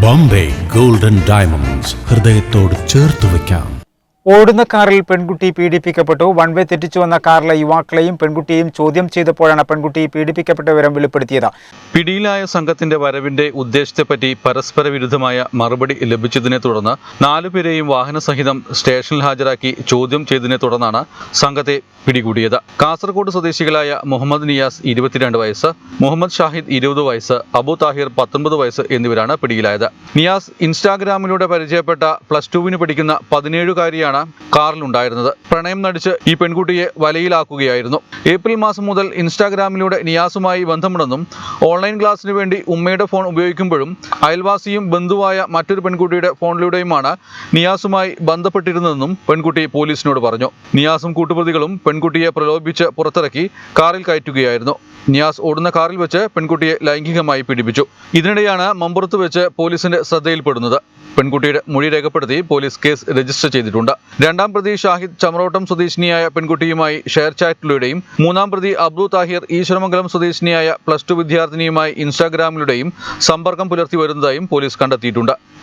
Bombay golden diamonds ഹൃദയത്തോട് ചേർത്ത് വയ്ക്കാം. ഓടുന്ന കാറിൽ പെൺകുട്ടി പീഡിപ്പിക്കപ്പെട്ടു. വൺ വേ തെറ്റിച്ചു വന്ന കാറിലെ യുവാക്കളെയും പെൺകുട്ടിയെയും ചോദ്യം ചെയ്തപ്പോഴാണ് പെൺകുട്ടി പീഡിപ്പിക്കപ്പെട്ട വിവരം വെളിപ്പെടുത്തിയത്. പിടിയിലായ സംഘത്തിന്റെ വരവിന്റെ ഉദ്ദേശത്തെപ്പറ്റി പരസ്പര വിരുദ്ധമായ മറുപടി ലഭിച്ചതിനെ തുടർന്ന് നാലുപേരെയും വാഹനസഹിതം സ്റ്റേഷനിൽ ഹാജരാക്കി ചോദ്യം ചെയ്തതിനെ തുടർന്നാണ് സംഘത്തെ പിടികൂടിയത്. കാസർഗോഡ് സ്വദേശികളായ മുഹമ്മദ് നിയാസ് ഇരുപത്തിരണ്ട് വയസ്സ് മുഹമ്മദ് ഷാഹിദ് ഇരുപത് വയസ്സ് അബു താഹിർ പത്തൊൻപത് വയസ്സ് എന്നിവരാണ് പിടിയിലായത്. നിയാസ് ഇൻസ്റ്റാഗ്രാമിലൂടെ പരിചയപ്പെട്ട പ്ലസ് ടുവിന് പഠിക്കുന്ന പതിനേഴുകാരിയാണ് കാറിലുണ്ടായിരുന്നത്. പ്രണയം നടിച്ച് ഈ പെൺകുട്ടിയെ വലയിലാക്കുകയായിരുന്നു. ഏപ്രിൽ മാസം മുതൽ ഇൻസ്റ്റാഗ്രാമിലൂടെ നിയാസുമായി ബന്ധമുണ്ടെന്നും ഓൺലൈൻ ക്ലാസ്സിന് വേണ്ടി ഉമ്മയുടെ ഫോൺ ഉപയോഗിക്കുമ്പോഴും അയൽവാസിയും ബന്ധുവായ മറ്റൊരു പെൺകുട്ടിയുടെ ഫോണിലൂടെയുമാണ് നിയാസുമായി ബന്ധപ്പെട്ടിരുന്നതെന്നും പെൺകുട്ടി പോലീസിനോട് പറഞ്ഞു. നിയാസും കൂട്ടുപ്രതികളും പെൺകുട്ടിയെ പ്രലോഭിപ്പിച്ച് പുറത്തിറക്കി കാറിൽ കയറ്റുകയായിരുന്നു. നിയാസ് ഓടുന്ന കാറിൽ വെച്ച് പെൺകുട്ടിയെ ലൈംഗികമായി പീഡിപ്പിച്ചു. ഇതിനിടെയാണ് മമ്പുറത്ത് വെച്ച് പോലീസിന്റെ ശ്രദ്ധയിൽപ്പെടുന്നത്. പെൺകുട്ടിയുടെ മൊഴി രേഖപ്പെടുത്തി പോലീസ് കേസ് രജിസ്റ്റർ ചെയ്തിട്ടുണ്ട്. രണ്ടാം പ്രതി ഷാഹിദ് ചമറോട്ടം സ്വദേശിനിയായ പെൺകുട്ടിയുമായി ഷെയർ ചാറ്റിലൂടെയും മൂന്നാം പ്രതി അബ്ദു താഹിർ ഈശ്വരമംഗലം സ്വദേശിനിയായ പ്ലസ് ടു വിദ്യാർത്ഥിനിയുമായി ഇൻസ്റ്റാഗ്രാമിലൂടെയും സമ്പർക്കം പുലർത്തി വരുന്നതായും പോലീസ് കണ്ടെത്തിയിട്ടുണ്ട്.